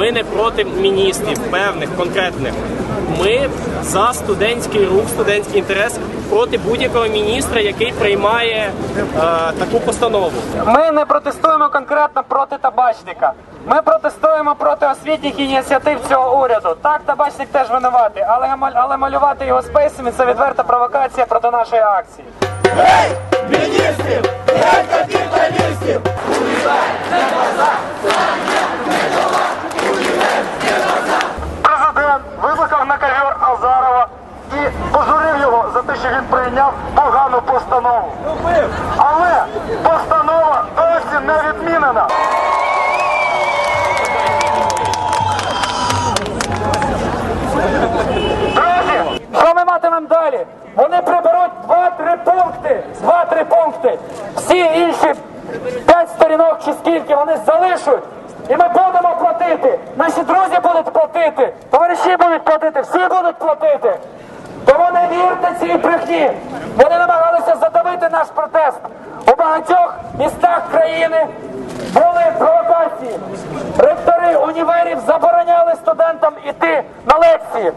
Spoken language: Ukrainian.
Ми не проти міністрів, певних, конкретних. Ми за студентський рух, студентський інтерес проти будь-якого міністра, який приймає е, таку постанову. Ми не протестуємо конкретно проти табачника. Ми протестуємо проти освітніх ініціатив цього уряду. Так, табачник теж винуватий, але, маль- але малювати його спейсами це відверта провокація проти нашої акції. І пожурив його за те, що він прийняв погану постанову. Але постанова досі не відмінена. Друзі, що ми матимемо далі? Вони приберуть 2-3 пункти. 2-3 пункти. Всі інші 5 сторінок чи скільки вони залишать. І ми будемо платити. Наші друзі будуть платити. Товариші будуть платити, всі будуть платити. Тому не вірте цій брехні. Вони намагалися задавити наш протест. У багатьох містах країни були провокації. Ректори універів забороняли студентам іти на лекції.